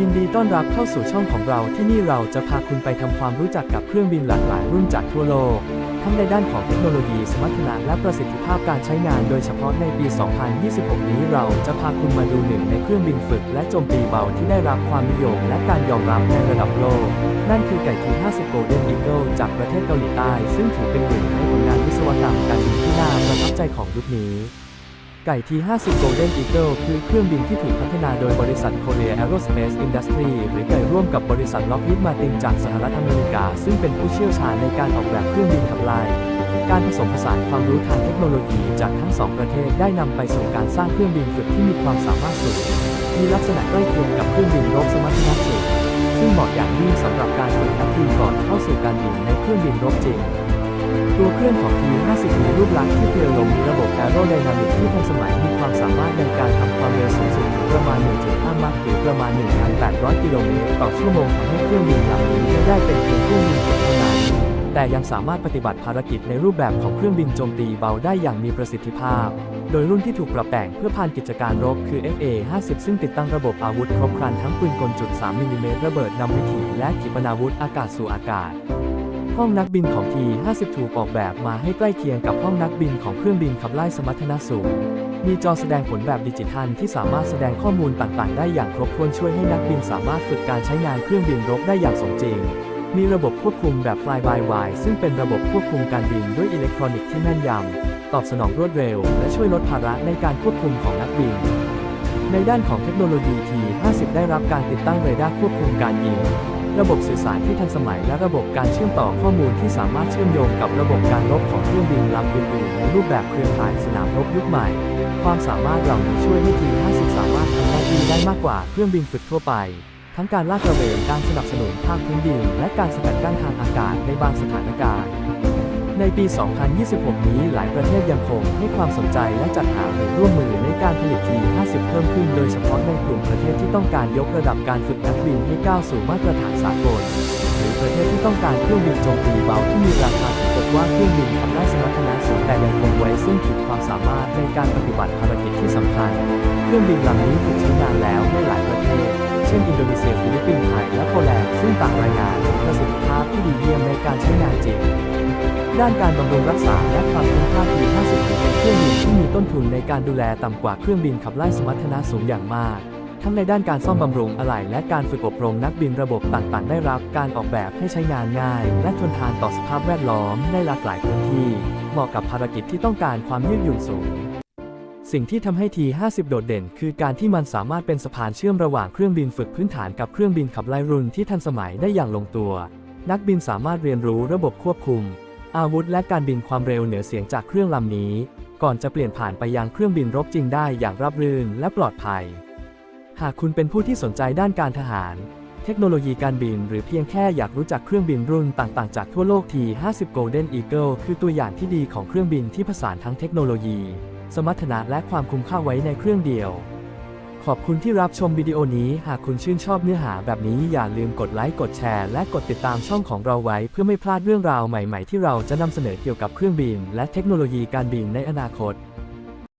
ยินดีต้อนรับเข้าสู่ช่องของเราที่นี่เราจะพาคุณไปทำความรู้จักกับเครื่องบินหลากหลายรุ่นจากทั่วโลก ทั้งในด้านของเทคโนโลยีสมรรถนะและประสิทธิภาพการใช้งาน โดยเฉพาะในปี 2026 นี้เราจะพาคุณมาดูหนึ่งในเครื่องบินฝึกและโจมตีเบาที่ได้รับความนิยมและการยอมรับในระดับโลก นั่นคือไก่ที50 Golden Eagle จากประเทศเกาหลีใต้ ซึ่งถือเป็นหนึ่งในผลงานวิศวกรรมการบินที่น่าประทับใจของยุคนี้ ไก่ T50 Golden Eagle คือเครื่องบินที่ถูกพัฒนาโดยบริษัท Korea Aerospace Industry หรือไก่ร่วมกับบริษัท Lockheed Martin จากสหรัฐอเมริกา ซึ่งเป็นผู้เชี่ยวชาญในการออกแบบเครื่องบินขับไล่การผสมผสานความรู้ทางเทคโนโลยีจากทั้งสองประเทศได้นำไปสู่การสร้างเครื่องบินฝึกที่มีความสามารถสูง มีลักษณะใกล้เคียงกับเครื่องบินรบสมรรถนะสูง ซึ่งเหมาะอย่างยิ่งสำหรับการฝึกนักบินก่อนเข้าสู่การบินในเครื่องบินรบจริง ตัวเครื่องของ T50 มีรูปลักษณ์ที่เพียวลมมีระบบแอโรไดนามิกที่ทันสมัยมีความสามารถในการทำความเร็วสูงสุดประมาณ 1.5 มัคหรือประมาณ 1,800 กิโลเมตรต่อชั่วโมงทำให้เครื่องบินลำนี้ไม่ได้เป็นเพียงเครื่องบินเพียงเท่านั้นแต่ยังสามารถปฏิบัติภารกิจในรูปแบบของเครื่องบินโจมตีเบาได้อย่างมีประสิทธิภาพ โดยรุ่นที่ถูกปรับแต่งเพื่อผ่านกิจการรบคือ FA-50 ซึ่งติดตั้งระบบอาวุธครบครันทั้งปืนกลจุด3มิลลิเมตรระเบิดนำวิถีและขีปนาวุธอากาศสู่อากาศ ห้องนักบินของ T50 ถูกออกแบบมาให้ใกล้เคียงกับห้องนักบินของเครื่องบินขับไล่สมรรถนะสูง มีจอแสดงผลแบบดิจิทัลที่สามารถแสดงข้อมูลต่างๆ ได้อย่างครบถ้วนช่วยให้นักบินสามารถฝึกการใช้งานเครื่องบินรบได้อย่างสมจริง มีระบบควบคุมแบบ Fly by Wire ซึ่งเป็นระบบควบคุมการบินด้วยอิเล็กทรอนิกส์ที่แม่นยำ ตอบสนองรวดเร็ว และช่วยลดภาระในการควบคุมของนักบินในด้านของเทคโนโลยี T50 ได้รับการติดตั้งเรดาร์ควบคุมการยิง ระบบสื่อสารที่ทันสมัยและระบบการเชื่อมต่อข้อมูลที่สามารถเชื่อมโยงกับระบบการรบของเครื่องบินลำอื่นๆในรูปแบบเครือข่ายสนามรบยุคใหม่ ความสามารถเหล่านี้ช่วยให้ T50 สามารถทำหน้าที่ได้มากกว่าเครื่องบินฝึกทั่วไป ทั้งการลาดตระเวนการสนับสนุนภาคพื้นดินและการสกัดกั้นทางอากาศในบางสถานการณ์ ในปี 2026 นี้หลายประเทศยังคงให้ความสนใจและจัดหาหรือร่วมมือในการผลิต T50 เพิ่มขึ้นโดยเฉพาะในกลุ่มประเทศที่ต้องการยกระดับการฝึกนักบินให้ก้าวสู่มาตรฐานสากล หรือประเทศที่ต้องการเครื่องบินโจมตีเบาที่มีราคาถูกกว่าเครื่องบินทำได้สมรรถนะสูงแต่ยังคงไว้ซึ่งขีดความสามารถในการปฏิบัติภารกิจที่สำคัญ เครื่องบินลำนี้ถูกใช้งานแล้วในหลายประเทศ เช่น อินโดนีเซียฟิลิปปินส์ไทยและโปแลนด์ซึ่งต่างรายงานถึงประสิทธิภาพที่ดีเยี่ยมในการใช้งานจริง ด้านการบำรุงรักษาและความคุ้มค่า T50 ถือเป็นเครื่องบินที่มีต้นทุนในการดูแลต่ำกว่าเครื่องบินขับไล่สมรรถนะสูงอย่างมากทั้งในด้านการซ่อมบำรุงอะไหล่และการฝึกอบรมนักบินระบบต่างๆ ได้รับการออกแบบให้ใช้งานง่าย และทนทานต่อสภาพแวดล้อมในหลากหลายพื้นที่ เหมาะกับภารกิจที่ต้องการความยืดหยุ่นสูง สิ่งที่ทำให้ T50 โดดเด่น คือการที่มันสามารถเป็นสะพานเชื่อมระหว่างเครื่องบินฝึกพื้นฐานกับเครื่องบินขับไล่รุ่นที่ทันสมัยได้อย่างลงตัว นักบินสามารถเรียนรู้ระบบควบคุม อาวุธและการบินความเร็วเหนือเสียงจากเครื่องลำนี้ ก่อนจะเปลี่ยนผ่านไปยังเครื่องบินรบจริงได้อย่างราบรื่นและปลอดภัย หากคุณเป็นผู้ที่สนใจด้านการทหาร เทคโนโลยีการบินหรือเพียงแค่อยากรู้จักเครื่องบินรุ่นต่างๆ จากทั่วโลก T50 Golden Eagle คือตัวอย่างที่ดีของเครื่องบินที่ผสานทั้งเทคโนโลยี สมรรถนะและความคุ้มค่าไว้ในเครื่องเดียว ขอบคุณที่รับชมวิดีโอนี้ หากคุณชื่นชอบเนื้อหาแบบนี้อย่าลืมกดไลค์กดแชร์และกดติดตามช่องของเราไว้ เพื่อไม่พลาดเรื่องราวใหม่ๆ ที่เราจะนำเสนอเกี่ยวกับเครื่องบิน และเทคโนโลยีการบินในอนาคต